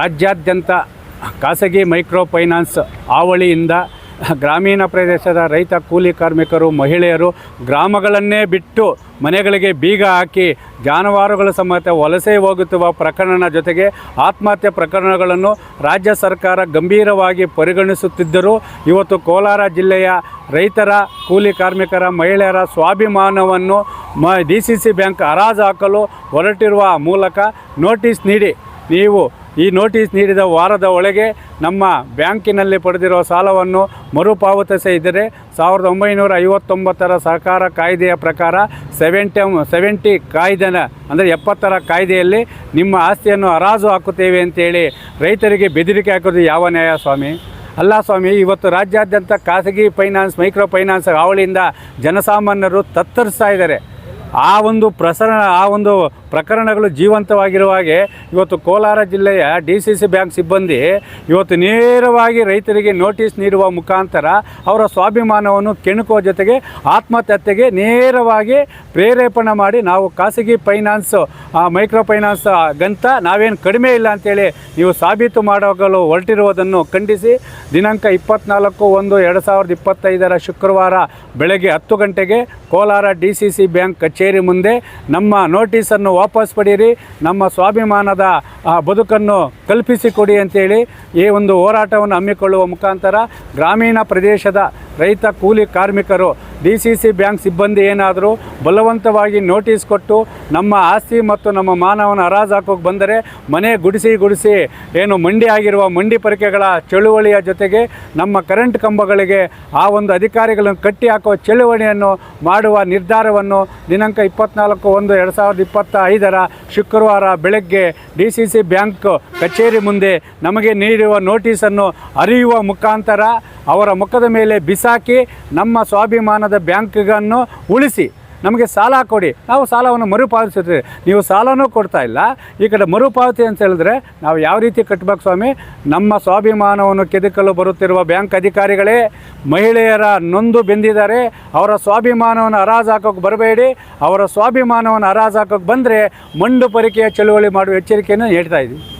ರಾಜ್ಯಾದ್ಯಂತ ಖಾಸಗಿ micro finance ಆವಳಿಯಿಂದ ಗ್ರಾಮೀಣ ಪ್ರದೇಶದ ರೈತ ಕೂಲಿ ಕಾರ್ಮಿಕರು, ಮಹಿಳೆಯರು ಗ್ರಾಮಗಳನ್ನೇ ಬಿಟ್ಟು ಮನೆಗಳಿಗೆ ಬೀಗ ಹಾಕಿ ಜಾನುವಾರುಗಳ ಸಮೇತ ವಲಸೆ ಹೋಗುತ್ತಿರುವ ಪ್ರಕರಣ ಜೊತೆಗೆ ಆತ್ಮಹತ್ಯೆ ಪ್ರಕರಣಗಳನ್ನು ರಾಜ್ಯ ಸರ್ಕಾರ ಗಂಭೀರವಾಗಿ ಪರಿಗಣಿಸುತ್ತಿದ್ದರೂ ಇವತ್ತು ಕೋಲಾರ ಜಿಲ್ಲೆಯ ರೈತರ, ಕೂಲಿ ಕಾರ್ಮಿಕರ, ಮಹಿಳೆಯರ ಸ್ವಾಭಿಮಾನವನ್ನು ಮ, ಡಿ ಸಿ ಸಿ ಬ್ಯಾಂಕ್ ಹರಾಜು ಹಾಕಲು ಹೊರಟಿರುವ ಮೂಲಕ ನೋಟಿಸ್ ನೀಡಿ ನೀವು ಈ ನೋಟಿಸ್ ನೀಡಿದ ವಾರದ ಒಳಗೆ ನಮ್ಮ ಬ್ಯಾಂಕಿನಲ್ಲಿ ಪಡೆದಿರುವ ಸಾಲವನ್ನು ಮರುಪಾವತಿಸದಿದ್ದರೆ ಸಾವಿರದ ಒಂಬೈನೂರ ಐವತ್ತೊಂಬತ್ತರ ಸಹಕಾರ ಕಾಯ್ದೆಯ ಪ್ರಕಾರ ಸೆವೆಂಟಿ ಸೆವೆಂಟಿ ಕಾಯ್ದೆನ, ಅಂದರೆ ಎಪ್ಪತ್ತರ ಕಾಯ್ದೆಯಲ್ಲಿ ನಿಮ್ಮ ಆಸ್ತಿಯನ್ನು ಹರಾಜು ಹಾಕುತ್ತೇವೆ ಅಂತೇಳಿ ರೈತರಿಗೆ ಬೆದರಿಕೆ ಹಾಕೋದು ಯಾವ ನ್ಯಾಯ ಸ್ವಾಮಿ? ಅಲ್ಲ ಸ್ವಾಮಿ, ಇವತ್ತು ರಾಜ್ಯಾದ್ಯಂತ ಖಾಸಗಿ ಫೈನಾನ್ಸ್ ಮೈಕ್ರೋ ಫೈನಾನ್ಸ್ ಹಾವಳಿಯಿಂದ ಜನಸಾಮಾನ್ಯರು ತತ್ತರಿಸ್ತಾ ಇದ್ದಾರೆ. ಆ ಒಂದು ಪ್ರಸರಣ, ಆ ಒಂದು ಪ್ರಕರಣಗಳು ಜೀವಂತವಾಗಿರುವ ಹಾಗೆ ಇವತ್ತು ಕೋಲಾರ ಜಿಲ್ಲೆಯ ಡಿ ಸಿ ಸಿ ಬ್ಯಾಂಕ್ ಸಿಬ್ಬಂದಿ ಇವತ್ತು ನೇರವಾಗಿ ರೈತರಿಗೆ ನೋಟಿಸ್ ನೀಡುವ ಮುಖಾಂತರ ಅವರ ಸ್ವಾಭಿಮಾನವನ್ನು ಕೆಣಕುವ ಜೊತೆಗೆ ಆತ್ಮಹತ್ಯೆಗೆ ನೇರವಾಗಿ ಪ್ರೇರೇಪಣೆ ಮಾಡಿ ನಾವು ಖಾಸಗಿ ಫೈನಾನ್ಸ್ ಮೈಕ್ರೋ ಫೈನಾನ್ಸ್ ಗಂತ ನಾವೇನು ಕಡಿಮೆ ಇಲ್ಲ ಅಂತೇಳಿ ನೀವು ಸಾಬೀತು ಮಾಡಲು ಹೊರಟಿರುವುದನ್ನು ಖಂಡಿಸಿ. ದಿನಾಂಕ ಇಪ್ಪತ್ನಾಲ್ಕು ಒಂದು ಎರಡು ಸಾವಿರದ ಇಪ್ಪತ್ತೈದರ ಶುಕ್ರವಾರ ಬೆಳಗ್ಗೆ ಹತ್ತು ಗಂಟೆಗೆ Kolar D C C bank ಕಚೇರಿ ಮುಂದೆ ನಮ್ಮ ನೋಟಿಸನ್ನು ವಾಪಸ್ ಪಡೀರಿ ನಮ್ಮ ಸ್ವಾಭಿಮಾನದ ಬದುಕನ್ನು ಕಲ್ಪಿಸಿಕೊಡಿ ಅಂತೇಳಿ ಈ ಒಂದು ಹೋರಾಟವನ್ನು ಹಮ್ಮಿಕೊಳ್ಳುವ ಮುಖಾಂತರ ಗ್ರಾಮೀಣ ಪ್ರದೇಶದ ರೈತ ಕೂಲಿ ಕಾರ್ಮಿಕರು ಡಿ ಸಿ ಸಿ ಬ್ಯಾಂಕ್ ಸಿಬ್ಬಂದಿ ಏನಾದರೂ ಬಲವಂತವಾಗಿ ನೋಟಿಸ್ ಕೊಟ್ಟು ನಮ್ಮ ಆಸ್ತಿ ಮತ್ತು ನಮ್ಮ ಮಾನವನ ಹರಾಜು ಹಾಕೋಕೆ ಬಂದರೆ ಮನೆ ಗುಡಿಸಿ ಗುಡಿಸಿ ಏನು ಮಂಡಿ ಆಗಿರುವ ಮಂಡಿ ಪರಿಕೆಗಳ ಚಳುವಳಿಯ ಜೊತೆಗೆ ನಮ್ಮ ಕರೆಂಟ್ ಕಂಬಗಳಿಗೆ ಆ ಒಂದು ಅಧಿಕಾರಿಗಳನ್ನು ಕಟ್ಟಿ ಹಾಕುವ ಚಳುವಳಿಯನ್ನು ಮಾಡುವ ನಿರ್ಧಾರವನ್ನು ದಿನಾಂಕ ಇಪ್ಪತ್ನಾಲ್ಕು ಒಂದು ಎರಡು ಸಾವಿರದ ಇಪ್ಪತ್ತ ಐದರ ಶುಕ್ರವಾರ ಬೆಳಗ್ಗೆ ಡಿ ಸಿ ಸಿ ಬ್ಯಾಂಕ್ ಕಚೇರಿ ಮುಂದೆ ನಮಗೆ ನೀಡಿರುವ ನೋಟಿಸನ್ನು ಅರಿಯುವ ಮುಖಾಂತರ ಅವರ ಮುಖದ ಮೇಲೆ ಬಿಸಾಕಿ ನಮ್ಮ ಸ್ವಾಭಿಮಾನದ ಬ್ಯಾಂಕ್ಗನ್ನು ಉಳಿಸಿ ನಮಗೆ ಸಾಲ ಕೊಡಿ. ನಾವು ಸಾಲವನ್ನು ಮರುಪಾವತಿಸುತ್ತೇವೆ. ನೀವು ಸಾಲನೂ ಕೊಡ್ತಾ ಇಲ್ಲ. ಈ ಕಡೆ ಮರುಪಾವತಿ ಅಂತ ಹೇಳಿದ್ರೆ ನಾವು ಯಾವ ರೀತಿ ಕಟ್ಟಬೇಕು ಸ್ವಾಮಿ? ನಮ್ಮ ಸ್ವಾಭಿಮಾನವನ್ನು ಕೆದಕಲು ಬರುತ್ತಿರುವ ಬ್ಯಾಂಕ್ ಅಧಿಕಾರಿಗಳೇ, ಮಹಿಳೆಯರ ನೊಂದು ಬೆಂದಿದ್ದಾರೆ. ಅವರ ಸ್ವಾಭಿಮಾನವನ್ನು ಹರಾಜು ಹಾಕೋಕೆ ಬರಬೇಡಿ. ಅವರ ಸ್ವಾಭಿಮಾನವನ್ನು ಹರಾಜು ಹಾಕೋಕೆ ಬಂದರೆ ಮಂಡು ಪರಿಕೆಯ ಚಳುವಳಿ ಮಾಡುವ ಎಚ್ಚರಿಕೆಯನ್ನು ಹೇಳ್ತಾ ಇದ್ದೀವಿ.